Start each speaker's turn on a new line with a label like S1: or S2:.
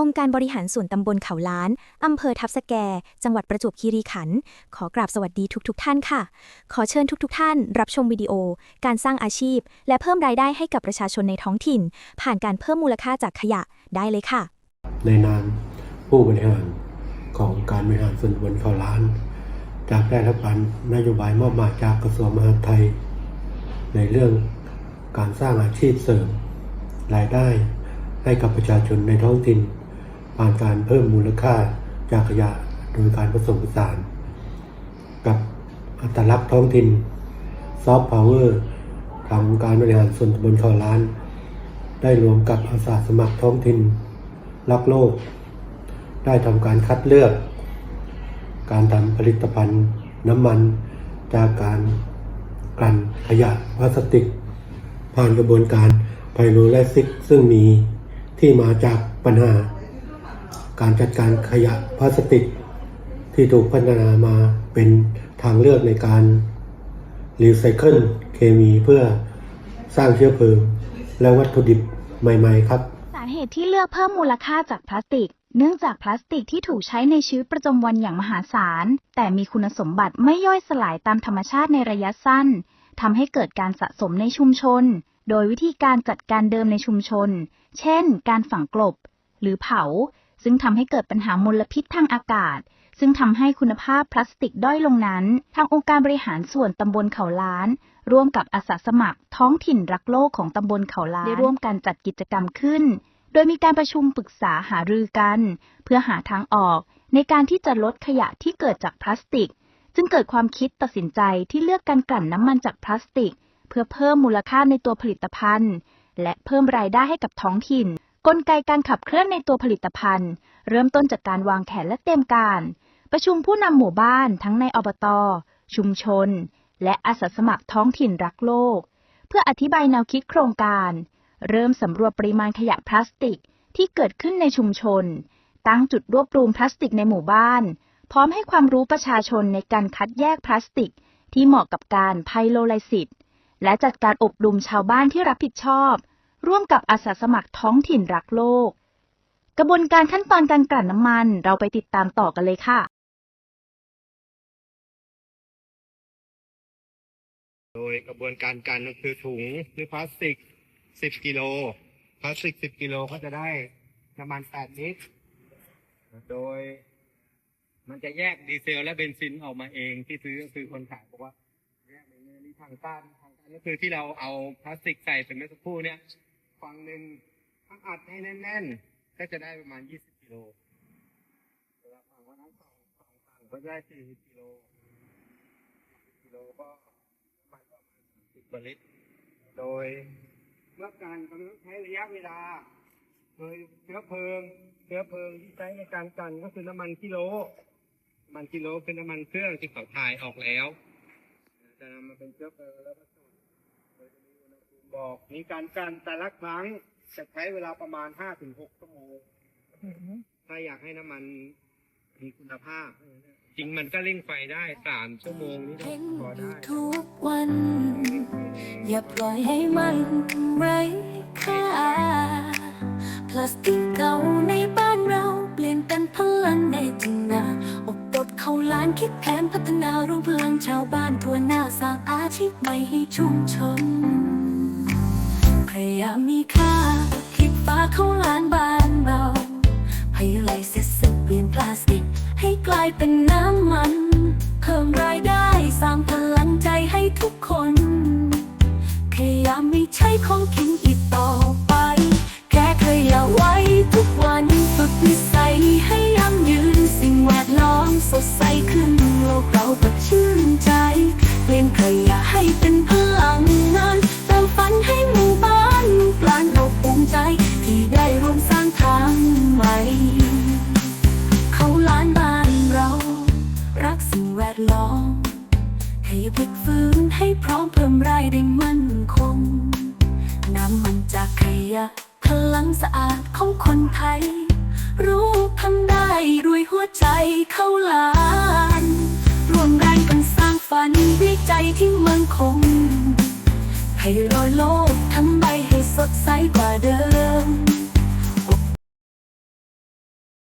S1: องค์การบริหารส่วนตำบลเขาล้าน อำเภอทับสแก จังหวัดประจวบคีรีขันธ์ขอกราบสวัสดีทุกๆทท่านค่ะ ขอเชิญทุกๆทท่าน รับชมวิดีโอ การสร้างอาชีพ และเพิ่มรายได้ให้กับประชาชนในท้องถิ่น ผ่านการเพิ่มมูลค่าจากขยะได้เลยค่ะ
S2: ในนามผู้บริหารของการบริหารส่วนตำบลเขาล้าน จากได้รับการนโยบายมอบหมายจากกระทรวงมหาดไทย ในเรื่องการสร้างอาชีพเสริม รายได้ให้กับประชาชนในท้องถิ่น ผ่านการเพิ่มมูลค่าจากขยะโดยการผสมผสาน กับอัตลักษณ์ท้องถิ่นซอฟต์พาวเวอร์ทางการบริหารส่วนตำบลเขาล้าน ได้รวมกับอาสาสมัครท้องถิ่นรักโลก ได้ทำการคัดเลือก การทำผลิตภัณฑ์น้ำมันจากการกลั่นขยะพลาสติก ผ่านกระบวนการไพโรไลซิกซึ่งมีที่มาจากปัญหา การจัดการขยะพลาสติก ที่ถูกพัฒนามาเป็นทางเลือกในการรีไซเคิลเคมีเพื่อสร้างเชื้อเพลิง และวัตถุดิบใหม่ ๆ ครับ
S3: สาเหตุที่เลือกเพิ่มมูลค่าจากพลาสติก เนื่องจากพลาสติกที่ถูกใช้ในชีวิตประจำวันอย่างมหาศาล แต่มีคุณสมบัติไม่ย่อยสลายตามธรรมชาติในระยะสั้นทำให้เกิดการสะสมในชุมชน โดยวิธีการจัดการเดิมในชุมชน เช่น การฝังกลบ หรือเผา ซึ่งทำให้เกิดปัญหามลพิษทางอากาศ ซึ่งทำให้คุณภาพพลาสติกด้อยลงนั้น ทางองค์การบริหารส่วนตำบลเขาล้าน ร่วมกับอาสาสมัคร ท้องถิ่นรักโลกของตำบลเขาล้านได้ร่วมกันจัดกิจกรรมขึ้น โดยมีการประชุมปรึกษาหารือกัน เพื่อหาทางออก ในการที่จะลดขยะที่เกิดจากพลาสติก จึงเกิดความคิดตัดสินใจที่เลือกการกลั่นน้ำมันจากพลาสติก เพื่อเพิ่มมูลค่าในตัวผลิตภัณฑ์ และเพิ่มรายได้ให้กับท้องถิ่น กลไกการขับเคลื่อนในตัวผลิตภัณฑ์ เริ่มต้นจากการวางแผนและเตรียมการ ประชุมผู้นำหมู่บ้านทั้งในอบต ชุมชน และอาสาสมัครท้องถิ่นรักโลก เพื่ออธิบายแนวคิดโครงการ เริ่มสำรวจปริมาณขยะพลาสติกที่เกิดขึ้นในชุมชน ตั้งจุดรวบรวมพลาสติกในหมู่บ้าน พร้อมให้ความรู้ประชาชนในการคัดแยกพลาสติก ที่เหมาะกับการไพโลไลซิสและจัดการอบรมชาวบ้านที่รับผิดชอบ ร่วมกับอาสาสมัครท้องถิ่นรักโลก กระบวนการขั้นตอนการกลั่นน้ำมันเราไปติดตามต่อกันเลยค่ะ
S4: โดยกระบวนการกันก็คือถุงหรือพลาสติก 10 กิโลพลาสติก 10 กิโลก็จะได้น้ำมัน 8 ลิตร โดยมันจะแยกดีเซลและเบนซินออกมาเองที่ซื้อก็คือคนขายบอกว่าแยกเป็นนี่ทางต้านทางต้านก็คือที่เราเอาพลาสติกใส่เป็นเมื่อสักครู่เนี่ย ฝั่งหนึ่งถ้าอัดให้แน่นๆ ก็จะได้ประมาณ20กิโลเวลาฝั่งว่าทั้งสองสองฝั่งก็ได้40กิโลกิโลก็ประมาณสิบกว่าลิตร โดยเมื่อการกำลังใช้ระยะเวลาโดยเชื้อเพลิงเชื้อเพลิงที่ใช้ในการกันก็คือน้ำมันกิโลน้ำมันกิโลเป็นน้ำมันเครื่องที่เขาถ่ายออกแล้วจะนำมาเป็นเชื้อเพลิงแล้วก็ บอก มีการกันแต่ละครั้งจะใช้เวลาประมาณห้าถึงหกชั่วโมงถ้าอยากให้น้ำมันมีคุณภาพ จริงมันก็เร่งไฟได้สามชั่วโมงนี่ก็
S5: เห็น
S4: พอได้
S5: ทุกวัน อย่าปล่อยให้มันไร้ค่าพลาสติกเก่าในบ้านเราเปลี่ยนเป็นพลังในจินนาอบรดเข้าล้านคิดแผนพัฒนารวมพลังชาวบ้านทั่วหน้าสร้างอาชีพใหม่ให้ชุมชนพยามีค่าคิดฟ้าเข้าล้านบานเบาให้ไหลเสร็จสึกเปลี่ยนพลาสติกให้กลายเป็นน้ำมัน เพิ่มรายได้มั่นคง น้ำมันจากขยะพลังสะอาดของคนไทย รู้ทำได้รวยหัวใจเข้าล้านรวมแรงกันสร้างฝันวิจัยที่มั่นคง ให้รอยโลกทั้งใบให้สดใสกว่าเดิม